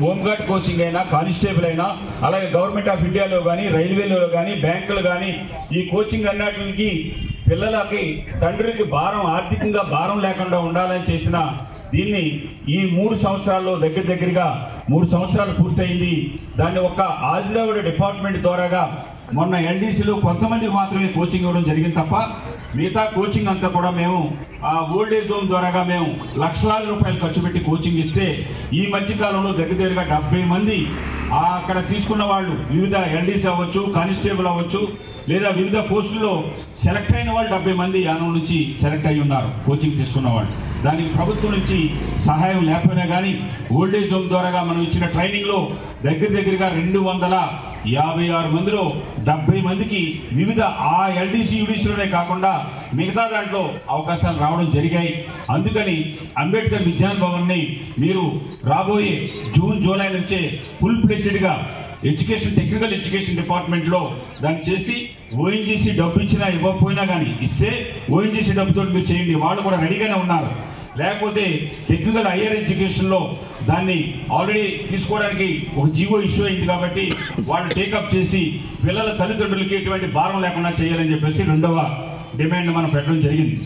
Home guard coaching అయినా constable అయినా అలాగే గవర్నమెంట్ ఆఫ్ ఇండియాలో కానీ రైల్వేలో కానీ బ్యాంకులు కానీ ఈ కోచింగ్ అన్నిటికి పిల్లలకి తండ్రికి భారం ఆర్థికంగా భారం లేకుండా ఉండాలని చేసిన దీన్ని ఈ మూడు సంవత్సరాల్లో దగ్గర దగ్గరగా మూడు సంవత్సరాలు పూర్తయింది. దాన్ని ఒక ఆదిరావుడి డిపార్ట్మెంట్ ద్వారాగా మొన్న ఎన్డీసీలో కొంతమందికి మాత్రమే కోచింగ్ ఇవ్వడం జరిగింది తప్ప మిగతా కోచింగ్ అంతా కూడా మేము ఆ ఓల్డ్ ఏజ్ హోమ్ ద్వారాగా మేము లక్షలాది రూపాయలు ఖర్చు పెట్టి కోచింగ్ ఇస్తే ఈ మధ్యకాలంలో దగ్గర దగ్గరగా డెబ్బై మంది అక్కడ తీసుకున్న వాళ్ళు వివిధ ఎన్డీసీ అవ్వచ్చు కానిస్టేబుల్ అవ్వచ్చు లేదా వివిధ పోస్టుల్లో సెలెక్ట్ అయిన వాళ్ళు డెబ్బై మంది యానం నుంచి సెలెక్ట్ అయి ఉన్నారు కోచింగ్ తీసుకున్న వాళ్ళు. దానికి ప్రభుత్వం నుంచి సహాయం లేకపోయినా కానీ ఓల్డ్ ఏజ్ హోమ్ ద్వారాగా మనం ఇచ్చిన ట్రైనింగ్లో దగ్గర దగ్గరగా రెండు వందల యాభై ఆరు మందిలో డెబ్బై మందికి వివిధ ఆ ఎల్డీసీ యూడీసీలోనే కాకుండా మిగతా దాంట్లో అవకాశాలు రావడం జరిగాయి. అందుకని అంబేద్కర్ విజ్ఞాన్ భవన్ని మీరు రాబోయే జూన్ జూలై నుంచే ఫుల్ ఫ్లెడ్జెడ్గా ఎడ్యుకేషన్ టెక్నికల్ ఎడ్యుకేషన్ డిపార్ట్మెంట్లో దాన్ని చేసి ఓఎన్జీసీ డబ్బు ఇచ్చినా ఇవ్వకపోయినా కానీ ఇస్తే ఓఎన్జీసీ డబ్బుతో మీరు చేయండి. వాళ్ళు కూడా రెడీగానే ఉన్నారు. లేకపోతే టెక్నికల్ హయ్యర్ ఎడ్యుకేషన్లో దాన్ని ఆల్రెడీ తీసుకోవడానికి ఒక జీవో ఇష్యూ అయింది కాబట్టి వాళ్ళు టేకప్ చేసి పిల్లల తల్లిదండ్రులకి ఎటువంటి భారం లేకుండా చేయాలని చెప్పేసి రెండవ డిమాండ్ మనం పెట్టడం జరిగింది.